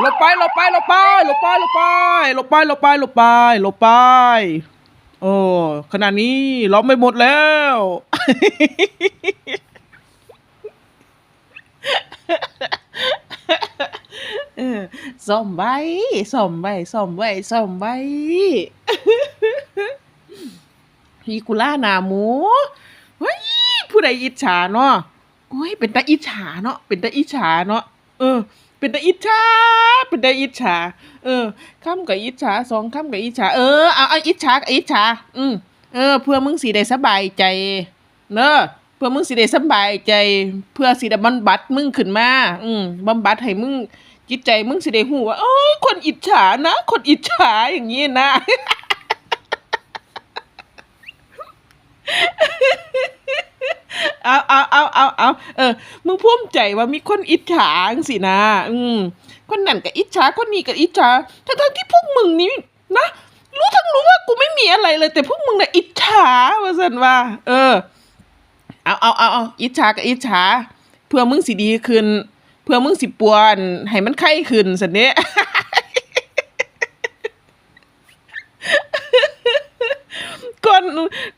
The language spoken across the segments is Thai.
หลบไปหลบไปหลบไปหลบไปหลบไปหลบไปหลบไปหลบไปหลบไปโอ้ขณะนี้ล้อมไม่หมดแล้ว ซ่อมไว้ซ่อมไว้ซ่อมไว้ซ่อมไว้ฮีกุล่าหนาหมูเฮ้ยผู้ใดอิจฉาเนาะโอ้ยเป็นตาอิจฉาเนาะเป็นตาอิจฉาเนาะเออ เป็นตาอิจฉาเป็นตาอิจฉาเออข้ามกับอิจฉาสองข้ามกับอิจฉาเออเอาเอาอิจฉากับอิจฉาอืมเออ เพื่อมึงสีได้สบายใจเนอะเพื่อมึงสิได้สบายใจ เพื่อสิได้บำบัดมึงขึ้นมา อืมบำบัดให้มึงจิตใจมึงสิได้หูว่าโอ้ยคนอิจฉานะ คนอิจฉาอย่างนี้นะ เอาเอาเอาเอาเอาเออ มึงภูมิใจว่ามีคนอิจฉาสินะ อืม คนนั่นก็อิจฉาคนนี้ก็อิจฉาทั้งๆที่พวกมึงนี่นะรู้ทั้งรู้ว่ากูไม่มีอะไรเลย แต่พวกมึงน่ะอิจฉาว่าสันว่า เออ เอาเอาเอาเอาอิจฉากับอิจฉาเพื่อมึงสิดีขึ้น เพื่อมึงสิปวนให้มันไข้ขึ้นสันเนี้ย ก่อน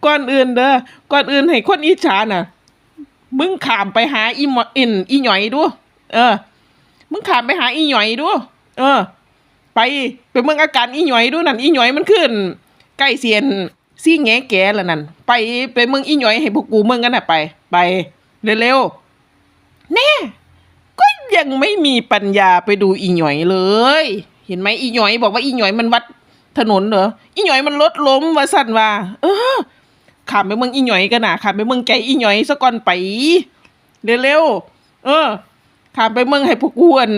ก่อนอื่นเด้อก่อนอื่นให้คนอิจฉาน่ะ มึงขามไปหาอีหมออินอีหน่อยดู เออ มึงขามไปหาอีหน่อยดู เออ ไปไปเมืองอาการอีหน่อยดูนั่นอีหน่อยมันขึ้นใกล้เสียนซี่แงแก่แล้วนั่นไปไปเมืองอีหน่อยให้พวกกูเมืองกันน่ะไป ไปเร็วๆแน่ก็ยังไม่มีปัญญาไปดูอีหน่อยเลย เห็นไหมอีหน่อยบอกว่าอีหน่อยมันวัด ถนนเหรออีหน่อยมันรถล้มว่าสั่นว่า เออขามไปเมืองอีหน่อยกันนะขามไปเมืองไกลอีหน่อยซะก่อนไปเร็วๆเออขามไปเมืองให้พวกกูอั่น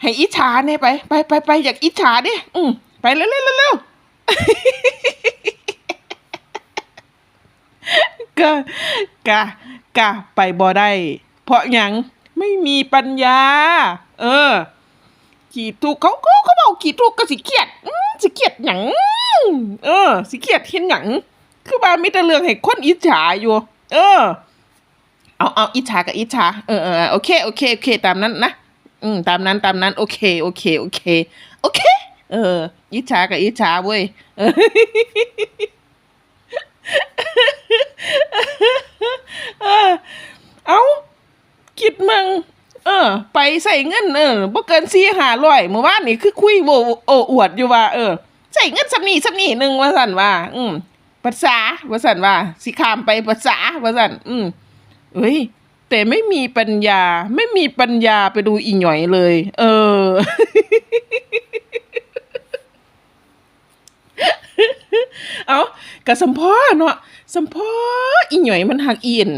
ให้อิจฉาเนี่ยไปไปไปไปอยากอิจฉาดิอืมไปเร็วเร็วเร็วเร็วก็กะกะไปบ่ได้ เพราะหยังไม่มีปัญญา เออ ขีดถูกเขาเขา ขาบอกขีดถูกข์ก็สิเครียดอืมสิเครียดหยังเออ สิเครียดเห็นหยังคือว่ามีแต่เรื่องให้คนอิจฉาอยู่ เออ เอาเอาอิจฉากับอิจฉาเออเออโอเคโอเคโอเค ตามนั้นนะอืมตามนั้นตามนั้น โอเค โอเค โอเค โอเค เอออิจฉากับอิจฉาเว้ยเออเออเอาคิดมึง เออ ไปใส่เงินเออบ่เกินสี่ห้าร้อยเมื่อวานนี่คือคุยโวโอ้อวดอยู่ว่า เออใส่เงินสำนีสำนีหนึ่งว่าสันว่า อืมภาษาว่าสันว่าสิขามไปภาษาว่าสันอืมเอ้ยแต่ไม่มีปัญญา ไม่มีปัญญาไปดูอีหน่อยเลย เออ เอากะสัมพ่อเนาะสัมพ่ออีหน่อยมันหักเอียน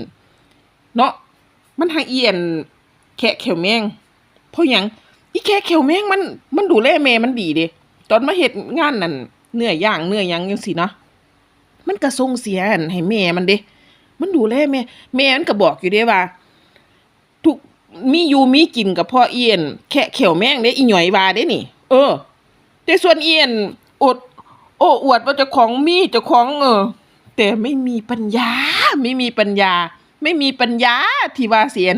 เนาะมันหักเอียน แค่เขียวแมงเพราะหยังอีแค่เขียวแมงมันมันดูแลแม่มันดีเด้ตอนมาเฮ็ดงานนั่นเนื้อย่างเนื้อยังจังซี่เนาะมันก็ส่งเสียนให้แม่มันเด้มันดูแลแม่แม่มันก็บอกอยู่เด้ว่า ทุกมีอยู่มีกินกับพ่อเอียนแค่เขียวแมงเด้อีหน่อยว่าเด้นี่ เออ แต่ส่วนเอียนอด โอ้อวดว่าจ้าของมีจ้าของเออ แต่ไม่มีปัญญา ไม่มีปัญญา ไม่มีปัญญาที่ว่าเสียน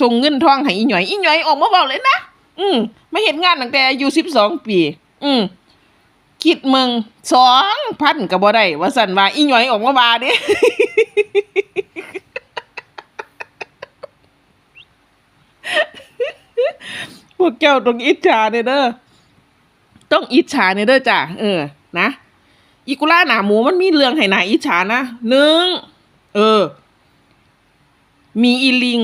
ส่งเงินทองให้อีหน่อยอีหน่อยออกมาบอกเลยนะอืมไม่เห็นงานตั้งแต่อายุสิบสองปี อืมคิดมึงสองพันก็บ่ได้ว่าสันว่าอีหน่อยออกมาว่าเด้พวกเจ้าต้องอิจฉาเด้อเด้อต้องอิจฉาเนเด้อจ้ะเออ นะอีกุล่าหนาหมูมันมีเรื่องให้หนาอิจฉานะหนึ่งเออ มีอีลิง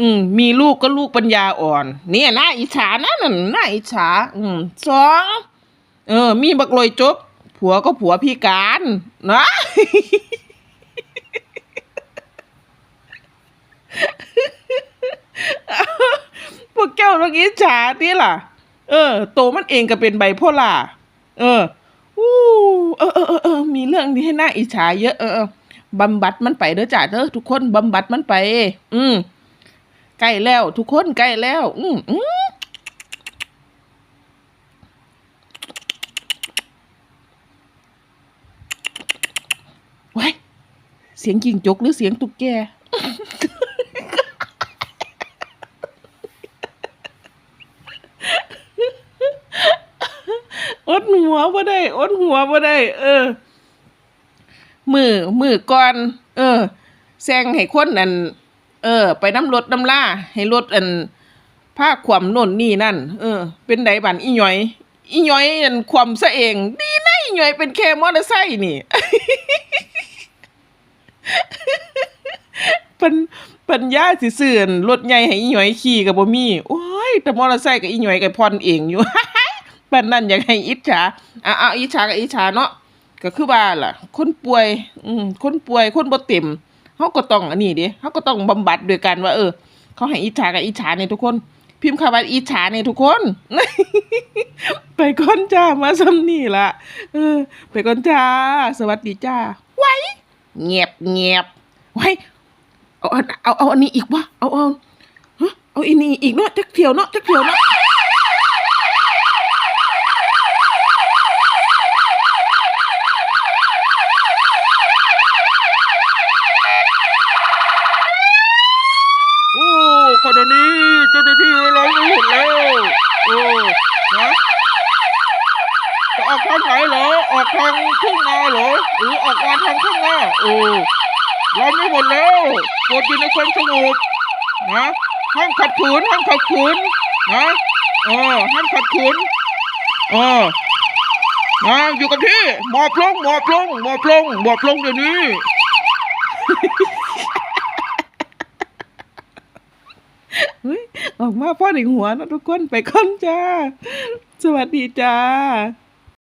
อืม มีลูกก็ลูกปัญญาอ่อน เนี่ยน่าอิจฉานะนั่นน่าอิจฉา อืมสองเออ มีบักลอยจบ ผัวก็ผัวพิการนะพวกเจ้าต้องอิจฉาที่ล่ะ เออ โตมันเองก็เป็นไบโพล่าเอออู้เออเออเออเออมีเรื่องนี้ให้น่าอิจฉาเยอะเออเออบำบัดมันไปเด้อจ้าเด้อทุกคนบำบัดมันไป อืม ใกล้แล้ว ทุกคนใกล้แล้ว อืมอืมไว้ายเสียงจิงจกหรือเสียงตุ๊กแกอดหัวบ่ได้อดหัวบ่ได้ เออ มือมือก่อน เออแซงให้คนอัน เออ ไปน้ำรถน้ำล่าให้รถอันผ้าขวามโน่นนี่นั่น เออ เป็นไดบันอีหยอย อีหยอยอันขวามซะเอง ดีนะอีหยอยเป็นแค่มอเตอร์ไซค์นี่ปัญปัญญาสิซื้อนรถใหญ่ให้อีหยอยขี่ก็บ่มีโอ้ยแต่มอเตอร์ไซค์ก็อีหยอยก็ผ่อเองอยู่ปานนั้นอยากให้อิจฉาอะเอาอิจฉาก็อิจฉาเนาะก็คือว่าล่ะ คนป่วย อืมคนป่วยคนบ่เต็ม เฮาก็ต้องอันนี้เด้เฮาก็ต้องบำบัดด้วยกันว่า เออ เขาให้อิจฉากับอิจฉาเนี่ยทุกคน พิมพ์คำว่าอิจฉาเนี่ยทุกคน ไปก่อนจ้ามาซ้ำนี่ละเออ ไปก่อนจ้า สวัสดีจ้า ไว้ เงียบเงียบไว้ เอาเอาเอาอันนี้อีกวะเอาเอาเอาอันนี้อีกเนาะจักเที่ยวเนาะจักเที่ยวเนาะ โอ้ขณะนี้เจ้าหน้าที่ล้อมไว้หมดแล้ว โอ้นะจะออกทางไหนเหรอ ออก ทางทุ่งนาเหรอหรือออกมาทางข้างน้าโอ้ล้อมไว้หมดแล้วโปรดอยู่ในความสงบนะห้ามขัดขืนห้ามขัดขืนนะเออห้ามขัดขืนเออนะอยู่กับที่หมอบลงหมอบลงหมอบลงหมอบลงเดี๋ยวนี้เฮ้ยออกมาพ่อในหัวนะทุกคนไปก่อนจ้า สวัสดีจ้า